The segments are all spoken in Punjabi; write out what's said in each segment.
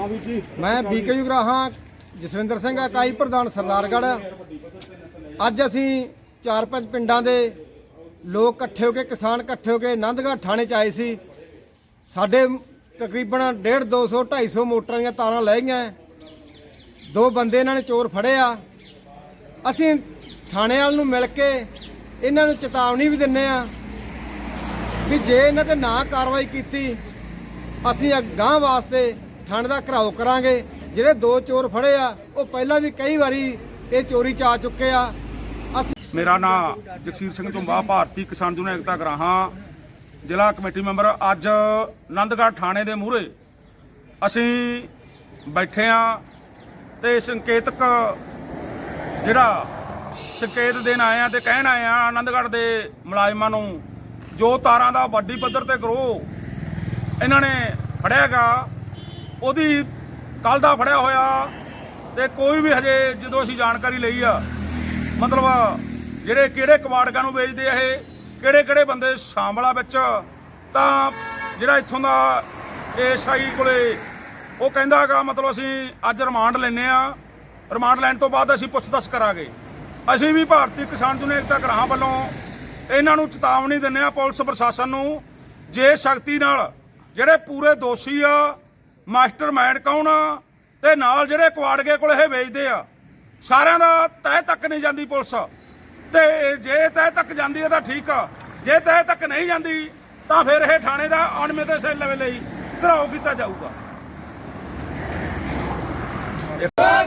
ਹਾਂ ਵੀਰ ਜੀ ਮੈਂ ਬੀਕੇ ਜੁਗਰਾਹਾਂ ਜਸਵਿੰਦਰ ਸਿੰਘ ਇਕਾਈ ਪ੍ਰਧਾਨ ਸਰਦਾਰਗੜ੍ਹ ਅੱਜ ਅਸੀਂ ਚਾਰ ਪੰਜ ਪਿੰਡਾਂ ਦੇ ਲੋਕ ਇਕੱਠੇ ਹੋ ਕੇ, ਕਿਸਾਨ ਇਕੱਠੇ ਹੋ ਕੇ ਆਨੰਦਗੜ੍ਹ ਥਾਣੇ 'ਚ ਆਏ ਸੀ। ਸਾਡੇ ਤਕਰੀਬਨ 1.5 200 250 ਮੋਟਰਾਂ ਦੀਆਂ ਤਾਰਾਂ ਲੈ ਗਈਆਂ। ਦੋ ਬੰਦੇ ਇਹਨਾਂ ਨੇ ਚੋਰ ਫੜੇ ਆ। ਅਸੀਂ ਥਾਣੇ ਵਾਲ ਨੂੰ ਮਿਲ ਕੇ ਇਹਨਾਂ ਨੂੰ ਚੇਤਾਵਨੀ ਵੀ ਦਿੰਨੇ ਆ ਵੀ ਜੇ ਇਹਨਾਂ ਤੇ ਨਾ ਕਾਰਵਾਈ ਕੀਤੀ, ਅਸੀਂ ਅਗਾਂਹ ਵਾਸਤੇ ਥਾਣੇ ਦਾ ਘਰਾਓ ਕਰਾਂਗੇ। ਜਿਹੜੇ ਦੋ ਚੋਰ ਫੜੇ ਆ, ਉਹ ਪਹਿਲਾਂ ਵੀ ਕਈ ਵਾਰੀ ਇਹ ਚੋਰੀ ਚ ਆ ਚੁੱਕੇ ਆ। ਮੇਰਾ ਨਾਮ ਜਗਸੀਰ ਸਿੰਘ ਝੁੰਬਾ ਭਾਰਤੀ ਕਿਸਾਨ ਯੂਨੀਅਨ ਏਕਤਾ ਗਰਾਹਾਂ। ਜ਼ਿਲ੍ਹਾ ਕਮੇਟੀ ਮੈਂਬਰ, ਅੱਜ ਆਨੰਦਗੜ੍ਹ ਥਾਣੇ ਦੇ ਮੂਹਰੇ ਅਸੀਂ ਬੈਠੇ ਆ ਤੇ ਸੰਕੇਤਕ ਜਿਹੜਾ ਸੰਕੇਤ ਦੇਣ ਆਏ ਆ ਤੇ ਕਹਿਣ ਆਏ ਆ ਆਨੰਦਗੜ੍ਹ ਦੇ ਮੁਲਾਜ਼ਮਾਂ ਨੂੰ, ਜੋ ਤਾਰਾਂ ਦਾ ਵੱਡੀ ਪੱਧਰ ਤੇ ਗਰੋਹ ਇਹਨਾਂ ਨੇ ਫੜਿਆਗਾ ਉਹਦੀ ਕੱਲ ਦਾ ਫੜਿਆ ਹੋਇਆ ਤੇ ਕੋਈ ਵੀ ਹਜੇ ਜਦੋਂ ਅਸੀਂ ਜਾਣਕਾਰੀ ਲਈ ਆ, ਮਤਲਬ ਜਿਹੜੇ ਕਿਹੜੇ ਕਵਾੜਕਾਂ ਨੂੰ ਵੇਚਦੇ ਆ ਇਹ, ਕਿਹੜੇ ਕਿਹੜੇ ਬੰਦੇ ਸ਼ਾਮਲ ਆ ਵਿੱਚ ਤਾਂ ਜਿਹੜਾ ਇੱਥੋਂ ਦਾ ਏਐਸਆਈ ਕੋਲੇ ਉਹ ਕਹਿੰਦਾਗਾ ਮਤਲਬ ਅਸੀਂ ਅੱਜ ਰਿਮਾਂਡ ਲੈਨੇ ਆ, ਰਿਮਾਂਡ ਲੈਣ ਤੋਂ ਬਾਅਦ ਅਸੀਂ ਪੁੱਛਦਛ ਕਰਾਂਗੇ। ਅਸੀਂ ਵੀ ਭਾਰਤੀ ਕਿਸਾਨ ਯੂਨੀਅਨ ਏਕਤਾ ਗ੍ਰਾਹਾਂ ਵੱਲੋਂ ਇਹਨਾਂ ਨੂੰ ਚੇਤਾਵਨੀ ਦਿੰਨੇ ਆ ਪੁਲਿਸ ਪ੍ਰਸ਼ਾਸਨ ਨੂੰ, ਜੇ ਸ਼ਕਤੀ ਨਾਲ ਜਿਹੜੇ ਪੂਰੇ ਦੋਸ਼ੀ ਆ ਮਾਸਟਰਮਾਈਂਡ ਕੌਣ ਆ? ਤੇ ਨਾਲ ਜਿਹੜੇ ਕੁਆੜਗੇ ਕੋਲ ਇਹ ਵੇਚਦੇ ਆ, ਸਾਰਿਆਂ ਦਾ ਤਹਿ ਤੱਕ ਨਹੀਂ ਜਾਂਦੀ ਪੁਲਿਸ। ਤੇ ਜੇ ਤਹਿ ਤੱਕ ਜਾਂਦੀ ਹੈ ਤਾਂ ਠੀਕ ਆ, ਜੇ ਤਹਿ ਤੱਕ ਨਹੀਂ ਜਾਂਦੀ, ਤਾਂ ਫਿਰ ਇਹ ਥਾਣੇ ਦਾ ਅਣਮਿੱਥੇ ਸੈੱਲ ਲਈ ਘਰਾਓ ਕੀਤਾ ਜਾਊਗਾ। ਕਿਸਾਨਾਂ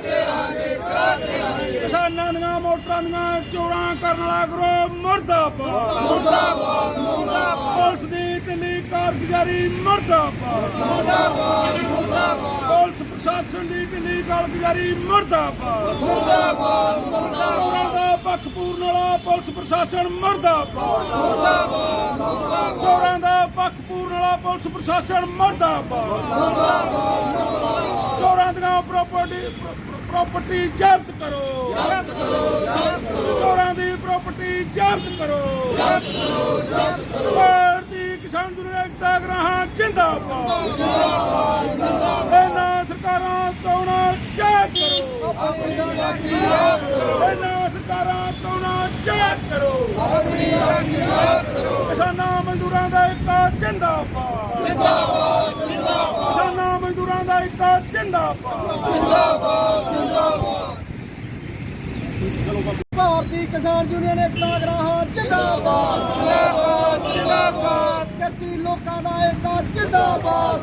ਦੀਆਂ ਚੋਰਾਂ ਕਰਨ ਵਾਲਾ ਗਰੋ ਮਰਦਾਬਾਦ। ਮਰਦਾਬਾਦ ਮਰਦਾਬਾਦ। ਪੁਲਿਸ ਦੀ ਢਿੱਲੀ ਕਾਰਗੁਜ਼ਾਰੀ ਮਰਦਾਬਾਦ। ਮਰਦਾਬਾਦ ਮਰਦਾਬਾਦ। ਪੁਲਿਸ ਪ੍ਰਸ਼ਾਸਨ ਦੀ ਢਿੱਲੀ ਕਾਰਗੁਜ਼ਾਰੀ ਮਰਦਾਬਾਦ। ਮਰਦਾਬਾਦ ਮਰਦਾਬਾਦ। ਦਾ ਪੱਖ ਪੂਰਨ ਵਾਲਾ ਪੁਲਿਸ ਪ੍ਰਸ਼ਾਸਨ ਮਰਦਾਬਾਦ। ਮਰਦਾਬਾਦ ਮਰਦਾਬਾਦ। ਚੋਰਾਂ ਦਾ ਪੱਖ ਪੂਰਨ ਵਾਲਾ ਪੁਲਿਸ ਪ੍ਰਸ਼ਾਸਨ ਮਰਦਾਬਾਦ। ਚੋਰਾਂ ਦੀਆਂ ਪ੍ਰਾਪਰਟੀ ਪ੍ਰਾਪਰਟੀ ਜ਼ਬਤ ਕਰੋ। ਜ਼ਬਤ ਕਰੋ ਚੋਰਾਂ ਦੀ ਪ੍ਰਾਪਰਟੀ ਜ਼ਬਤ ਕਰੋ ਜ਼ਬਤ ਕਰੋ ਜ਼ਬਤ ਕਰੋ ਭਾਰਤੀ ਕਿਸਾਨ ਯੂਨੀਅਨ ਏਕਤਾ ਗ੍ਰਾਹਾਂ ਜਿੰਦਾਬਾਦ। ਜਿੰਦਾਬਾਦ ਜਿੰਦਾਬਾਦ ਇਹਨਾਂ ਸਰਕਾਰਾਂ ਤੋਣਾ ਚਾਹ ਕਰੋ। ਆਪਣੀ ਰਾਖੀ ਕਰੋ ਇਹਨਾਂ ਸਰਕਾਰਾਂ ਤੋਣਾ ਚਾਹ ਕਰੋ। ਆਪਣੀ ਰਾਖੀ ਕਰੋ ਕਿਸਾਨਾਂ ਮਜ਼ਦੂਰਾਂ ਦਾ ਏਕਤਾ ਜਿੰਦਾਬਾਦ। ਜਿੰਦਾਬਾਦ ਜਿੰਦਾਬਾਦ ਕਿਸਾਨਾਂ ਮਜ਼ਦੂਰਾਂ ਦਾ ਏਕਤਾ ਜਿੰਦਾਬਾਦ। ਭਾਰਤੀ ਕਿਸਾਨ ਯੂਨੀਅਨ ਏਕਤਾ ਗਰਾਹਾਂ ਜਿੰਦਾਬਾਦ। ਜਿੰਦਾਬਾਦ ਜਿੰਦਾਬਾਦ। ਕਰਤੀ ਲੋਕਾਂ ਦਾ ਏਕਾ জিন্দাবাদ।